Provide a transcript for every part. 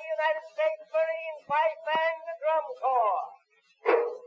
the United States Marine Pipe and Drum Corps.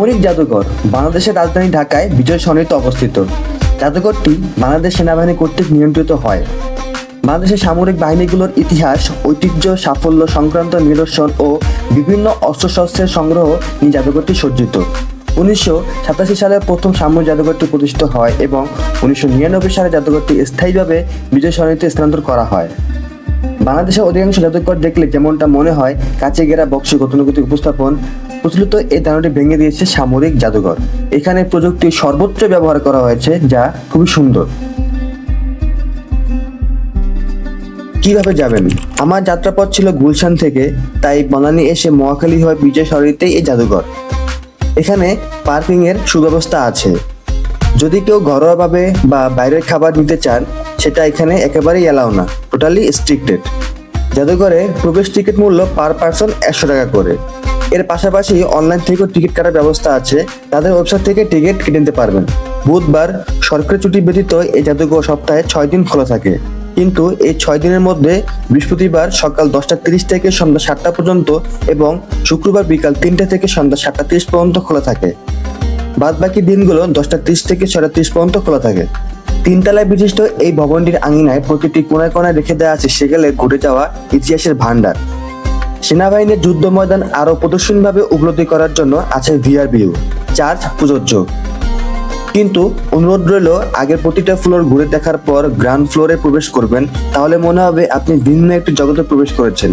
সামরিক জাদুঘর বাংলাদেশের রাজধানী ঢাকায় বিজয় সরণিতে অবস্থিত। জাদুঘরটি বাংলাদেশ সেনাবাহিনী কর্তৃক নিয়ন্ত্রিত হয়। বাংলাদেশের সামরিক বাহিনীগুলোর ইতিহাস, ঐতিহ্য, সাফল্য সংক্রান্ত নিদর্শন ও বিভিন্ন অস্ত্রশস্ত্রের সংগ্রহ নিয়ে জাদুঘরটি সজ্জিত। উনিশশো সাতাশি সালে প্রথম সামরিক জাদুঘরটি প্রতিষ্ঠিত হয় এবং উনিশশো নিরানব্বই সালে জাদুঘরটি স্থায়ীভাবে বিজয় সরণিতে স্থানান্তর করা হয়। বাংলাদেশের অধিকাংশ জাদুঘর দেখলে যেমনটা মনে হয় কাছে ঘেরা বক্সে গতানুগতিক উপস্থাপন প্রচলিত এই ধারণাটি ভেঙে দিয়েছে সামরিক জাদুঘর। এখানে প্রযুক্তি সর্বোচ্চ ব্যবহার করা হয়েছে, যা খুবই সুন্দর। কীভাবে যাবেন? আমার যাত্রাপথ ছিল গুলশান থেকে, তাই বনানী এসে মহাখালী হয়ে বিজয় সরণিতেই এই জাদুঘর। এখানে পার্কিং এর সুব্যবস্থা আছে। যদি কেউ ঘরোয়াভাবে বা বাইরের খাবার নিতে চান, সেটা এখানে একেবারেই এলাও না টোটালি স্ট্রিক্টেড জাদুঘরে প্রবেশ টিকিট মূল্য পার পার্সন একশো টাকা করে। এর পাশাপাশি অনলাইন থেকেও টিকিট কাটার ব্যবস্থা আছে। তাদের ওয়েবসাইট থেকে টিকিট কেটে নিতে পারবেন। বুধবার সরকারি ছুটি ব্যতীত এই জাদুঘর সপ্তাহে ছয় দিন খোলা থাকে। কিন্তু এই ছয় দিনের মধ্যে বৃহস্পতিবার সকাল দশটা তিরিশ থেকে সন্ধ্যা সাতটা পর্যন্ত এবং শুক্রবার বিকাল তিনটা থেকে সন্ধ্যা সাতটা তিরিশ পর্যন্ত খোলা থাকে। বাদ বাকি দিনগুলো দশটা তিরিশ থেকে ছয়টা তিরিশ পর্যন্ত খোলা থাকে। তিনতলায় বিশিষ্ট এই ভবনটির আঙিনায় প্রতিটি কোনায় কোনায় রেখে দেওয়া আছে সেগেলে ঘটে যাওয়া ইতিহাসের ভান্ডার সেনাবাহিনীর যুদ্ধ ময়দান আরও প্রদর্শনভাবে উপলব্ধি করার জন্য আছে ভিআর ভিউ চার্জ প্রযোজ্য কিন্তু অনুরোধ রইল, আগের প্রতিটা ফ্লোর ঘুরে দেখার পর গ্রাউন্ড ফ্লোরে প্রবেশ করবেন, তাহলে মনে হবে আপনি ভিন্ন একটি জগতে প্রবেশ করেছেন।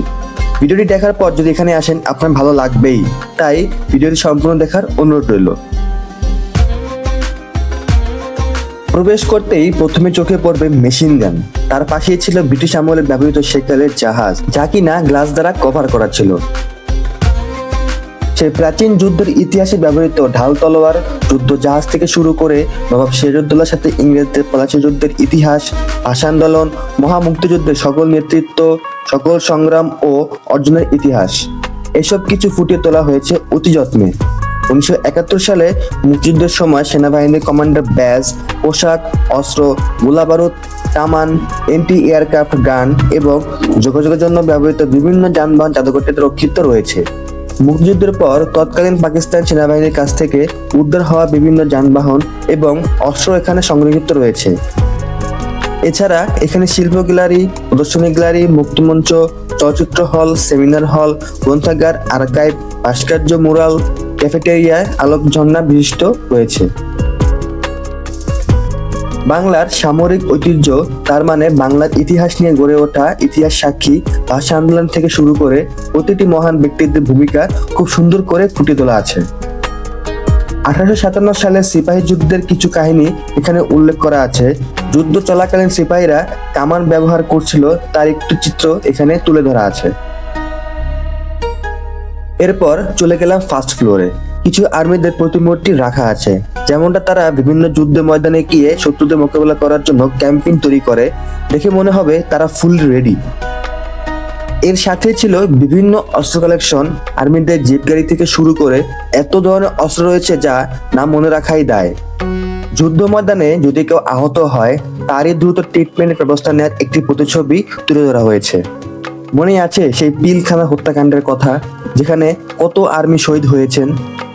ভিডিওটি দেখার পর যদি এখানে আসেন, আপনার ভালো লাগবেই। তাই ভিডিওটি সম্পূর্ণ দেখার অনুরোধ রইল। প্রবেশ করতেই প্রথমে চোখে পড়বে মেশিন গান। তার পাশেই ছিল ব্রিটিশ আমলে ব্যবহৃত সেকালের জাহাজ, যা কিনা গ্লাস দ্বারা কভার করা ছিল। সেই প্রাচীন যুদ্ধের ইতিহাসে ব্যবহৃত ঢাল তলোয়ার যুদ্ধ জাহাজ থেকে শুরু করে নবাব সিরাজউদ্দৌলার সাথে ইংরেজদের পলাশী যুদ্ধের ইতিহাস, ভাষা আন্দোলন মহা মুক্তিযুদ্ধের সকল নেতৃত্ব, সকল সংগ্রাম ও অর্জনের ইতিহাস। এসব কিছু ফুটিয়ে তোলা হয়েছে অতি যত্নে। উনিশশো একাত্তর সালে মুক্তিযুদ্ধের সময় সেনাবাহিনীর কমান্ডার ব্যাজ, পোশাক, অস্ত্র, গোলাবারুদ, কামান এন্টি এয়ারক্রাফট গান এবং যোগাযোগের জন্য ব্যবহৃত বিভিন্ন যানবাহন জাদুঘরটিতে রক্ষিত রয়েছে। মুক্তিযুদ্ধের পর তৎকালীন পাকিস্তান সেনাবাহিনীর কাছ থেকে উদ্ধার হওয়া বিভিন্ন যানবাহন এবং অস্ত্র এখানে সংরক্ষিত রয়েছে। এছাড়া এখানে শিল্প গ্যালারি, প্রদর্শনী গ্যালারি, মুক্তিমঞ্চ, চলচ্চিত্র হল, সেমিনার হল, গ্রন্থাগার, আর্কাইভ, ভাস্কর্য, মুরাল ক্যাফেটেরিয়া আলোক ঝর্ণা বিশিষ্ট রয়েছে। বাংলার সামরিক ঐতিহ্য, তার মানে বাংলার ইতিহাস নিয়ে গড়ে ওঠা ইতিহাস সাক্ষী ভাষা আন্দোলন থেকে শুরু করে প্রতিটি মহান ব্যক্তিত্বের ভূমিকা খুব সুন্দর করে ফুটিয়ে তোলা আছে। আঠারোশো সাতান্ন সালে সিপাহী যুদ্ধের কিছু কাহিনী এখানে উল্লেখ করা আছে। যুদ্ধ চলাকালীন সিপাহীরা কামান ব্যবহার করছিল, তার একটি চিত্র এখানে তুলে ধরা আছে। এরপর চলে গেলাম ফার্স্ট ফ্লোরে কিছু আর্মিদের প্রতিমূর্তি রাখা আছে। যেমনটা তারা বিভিন্ন যুদ্ধ ময়দানে গিয়ে শত্রুদের মোকাবেলা করার জন্য ক্যাম্পিং তৈরি করে, দেখে মনে হবে তারা ফুল রেডি এর সাথে ছিল বিভিন্ন অস্ত্র কালেকশন আর্মিদের জিপ গাড়ি থেকে শুরু করে এত ধরনের অস্ত্র রয়েছে যা না মনে রাখাই দায়। যুদ্ধ ময়দানে যদি কেউ আহত হয়, তারই দ্রুত ট্রিটমেন্টের ব্যবস্থা নেওয়ার একটি প্রতিচ্ছবি তুলে ধরা হয়েছে। মনে আছে সেই পিলখানা হত্যাকাণ্ডের কথা, যেখানে কত আর্মি শহীদ হয়েছেন?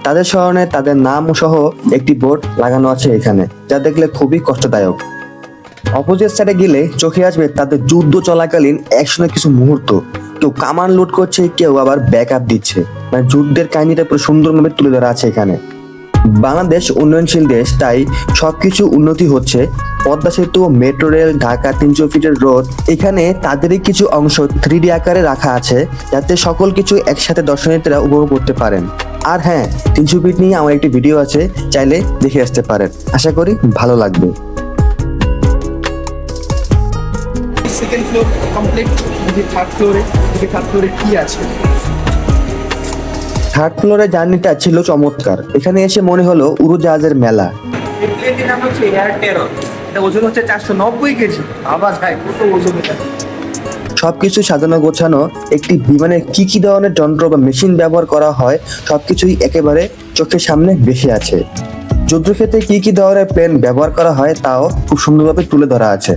তাদের স্মরণে তাদের নাম সহ একটি বোর্ড লাগানো আছে এখানে, যা দেখলে খুবই কষ্টদায়ক। অপোজিট সাইডে গেলে চোখে আসবে তাদের যুদ্ধ চলাকালীন একসঙ্গে কিছু মুহূর্ত। কেউ কামান লুট করছে, কেউ আবার ব্যাক আপ দিচ্ছে। মানে যুদ্ধের কাহিনীটা পুরো সুন্দরভাবে তুলে ধরা আছে এখানে। বাংলাদেশ উন্নয়নশীল দেশ, তাই সবকিছু উন্নতি হচ্ছে পদ্মা সেতু মেট্রো রেল ঢাকা তিনশো ফিটের রোড এখানে তাদেরই কিছু অংশ থ্রি আকারে রাখা আছে যাতে সকল কিছু একসাথে দর্শনার্থীরা উপভোগ করতে পারেন। আর হ্যাঁ তিনশো ফিট নিয়ে আমার একটি ভিডিও আছে চাইলে দেখে আসতে পারেন। আশা করি ভালো লাগবে। সেকেন্ড ফ্লোর কমপ্লিট থার্ড ফ্লোরে থার্ড ফ্লোরে কি আছে? থার্ড ফ্লোরের জার্নিটা ছিল চমৎকার। এখানে এসে মনে হলো উড়োজাহাজের মেলা। হচ্ছে এয়ার টেরর এটা ওজন হচ্ছে চারশো নব্বই কেজি। আবার ভাই কত ওজন এটা? সবকিছু সাজানো গোছানো, একটি বিমানে কি কি ধরনের যন্ত্র বা মেশিন ব্যবহার করা হয়, সবকিছুই একেবারে চোখের সামনে ভেসে আছে। যুদ্ধক্ষেত্রে কি কি ধরনের প্লেন ব্যবহার করা হয়, তাও খুব সুন্দরভাবে তুলে ধরা আছে।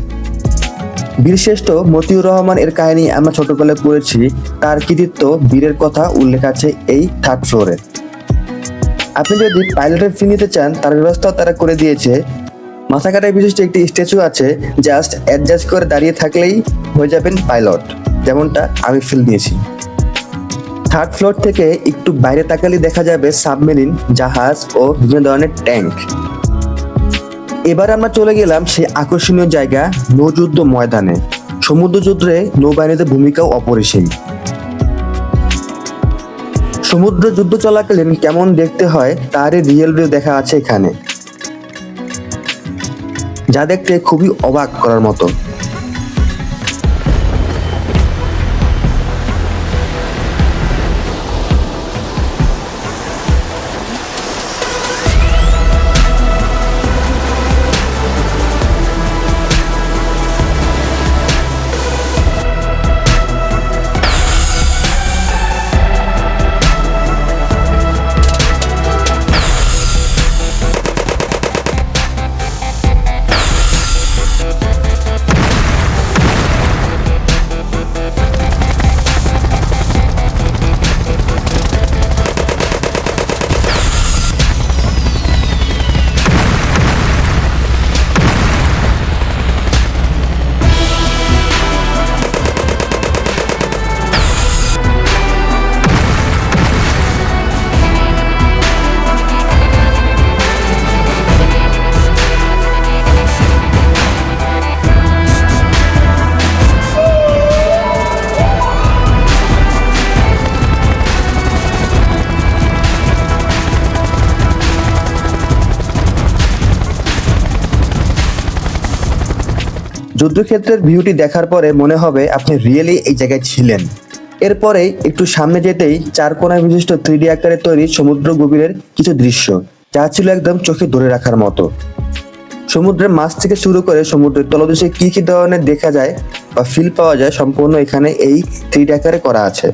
বীরশ্রেষ্ঠ মতিউর রহমান এর কাহিনী আমরা ছোটবেলায় পড়েছি, তার কৃতিত্ব বীরের কথা উল্লেখ আছে এই থার্ড ফ্লোরে। আপনি যদি পাইলটের ফি নিতে চান, তার ব্যবস্থাও তারা করে দিয়েছে মাথা কাটায় বিশিষ্ট একটি স্ট্যাচু আছে জাস্ট অ্যাডজাস্ট করে দাঁড়িয়ে থাকলেই হয়ে যাবেন পাইলট যেমনটা আমি ফিল নিয়েছি। থার্ড ফ্লোর থেকে একটু বাইরে তাকালে দেখা যাবে সাবমেরিন জাহাজ ও বিভিন্ন ধরনের ট্যাঙ্ক এবার আমরা চলে গেলাম সেই আকর্ষণীয় জায়গা, নৌযুদ্ধ ময়দানে। সমুদ্র যুদ্ধে নৌবাহিনীতে ভূমিকাও অপরিসীম। সমুদ্র যুদ্ধ চলাকালীন কেমন দেখতে হয়, তারই রিয়েল ভিউ দেখা আছে এখানে। যা দেখতে খুবই অবাক করার মতো। যুদ্ধক্ষেত্রের ভিউটি দেখার পরে মনে হবে আপনি রিয়েলি এই জায়গায় ছিলেন। এরপরে একটু সামনে যেতেই চার কোনায় বিশিষ্ট থ্রিডি আকারে তৈরি সমুদ্র গভীরের কিছু দৃশ্য, যা ছিল একদম চোখে ধরে রাখার মতো। সমুদ্রের মাছ থেকে শুরু করে সমুদ্রের তলদেশে কি কি ধরনের দেখা যায় বা ফিল পাওয়া যায় সম্পূর্ণ এখানে এই থ্রিডি আকারে করা আছে।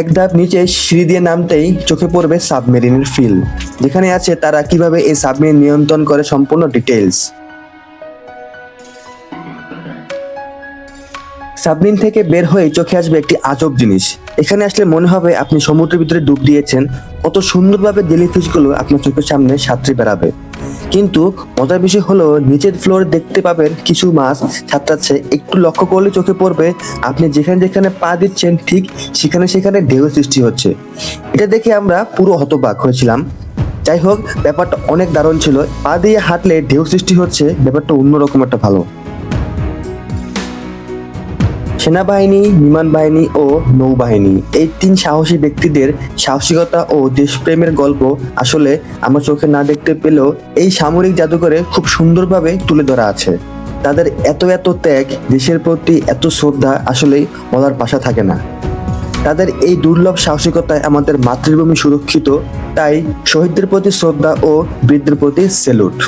এক ধাপ নিচে সিঁড়ি দিয়ে নামতেই চোখে পড়বে সাবমেরিনের ফিল। যেখানে আছে তারা কীভাবে এই সাবমেরিন নিয়ন্ত্রণ করে সম্পূর্ণ ডিটেলস সাবমেরিন থেকে বের হয়ে চোখে আসবে একটি আজব জিনিস। এখানে আসলে মনে হবে আপনি সমুদ্রের ভিতরে ডুব দিয়েছেন। কত সুন্দরভাবে জেলিফিশগুলো আপনার চোখের সামনে সাঁতরে বেড়াবে। কিন্তু মজার বিষয় হলো, নিচের ফ্লোর দেখতে পাবেন কিছু মাছ। ছাত্রাচ্ছে, একটু লক্ষ্য করলে চোখে পড়বে, আপনি যেখানে যেখানে পা দিচ্ছেন, ঠিক সেখানে সেখানে ঢেউ সৃষ্টি হচ্ছে। এটা দেখে আমরা পুরো হতবাক হয়েছিলাম। যাই হোক, ব্যাপারটা অনেক দারুণ ছিল। পা দিয়ে হাঁটলে ঢেউ সৃষ্টি হচ্ছে, ব্যাপারটা অন্যরকম একটা ভালো। সেনাবাহিনী বিমান বাহিনী ও নৌবাহিনী। এই তিন সাহসী ব্যক্তিদের সাহসিকতা ও দেশপ্রেমের গল্প আসলে আমার চোখে না দেখতে পেলেও এই সামরিক জাদুঘরে খুব সুন্দরভাবে তুলে ধরা আছে। তাদের এত এত ত্যাগ, দেশের প্রতি এত শ্রদ্ধা আসলেই বলার পাশা থাকে না। তাদের এই দুর্লভ সাহসিকতায় আমাদের মাতৃভূমি সুরক্ষিত, তাই শহীদদের প্রতি শ্রদ্ধা ও বীরদের প্রতি সেলুট।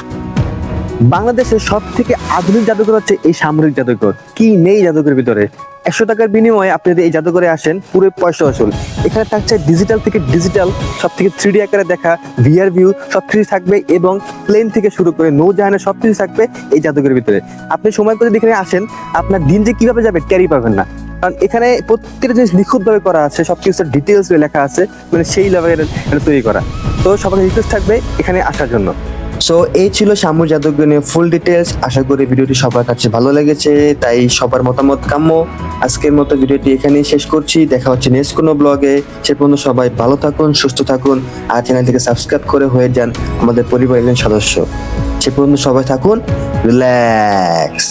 বাংলাদেশের সব থেকে আধুনিক জাদুঘর হচ্ছে এই সামরিক জাদুঘর। কি নেই জাদুঘরের ভিতরে? একশো টাকার বিনিময়ে আপনি যদি এই জাদুঘরে আসেন, পুরো পয়সা আসল এখানে থাকছে ডিজিটাল থেকে ডিজিটাল সব থেকে থ্রি ডি আকারে দেখা ভিআর ভিউ সব কিছু থাকবে এবং প্লেন থেকে শুরু করে নৌজাহানের সব কিছু থাকবে এই জাদুঘরের ভিতরে। আপনি সময় করে এখানে আসেন, আপনার দিন যে কীভাবে যাবে টেরি পাবেন না। কারণ এখানে প্রত্যেকটা জিনিস নিখুঁতভাবে করা আছে সব কিছু ডিটেলস লেখা আছে মানে সেই লেভেলের এটা তৈরি করা। তো সবাই রিকোয়েস্ট থাকবে এখানে আসার জন্য। সো এই ছিল সামু জাদুঘর নিয়ে ফুল ডিটেলস আশা করি ভিডিওটি সবার কাছে ভালো লেগেছে, তাই সবার মতামত কাম্য। আজকের মতো ভিডিওটি এখানেই শেষ করছি। দেখা হচ্ছে নেক্সট কোনো ব্লগে সে পর্যন্ত সবাই ভালো থাকুন, সুস্থ থাকুন আর চ্যানেলটিকে সাবস্ক্রাইব করে হয়ে যান আমাদের পরিবারের সদস্য। সে পর্যন্ত সবাই থাকুন রিল্যাক্স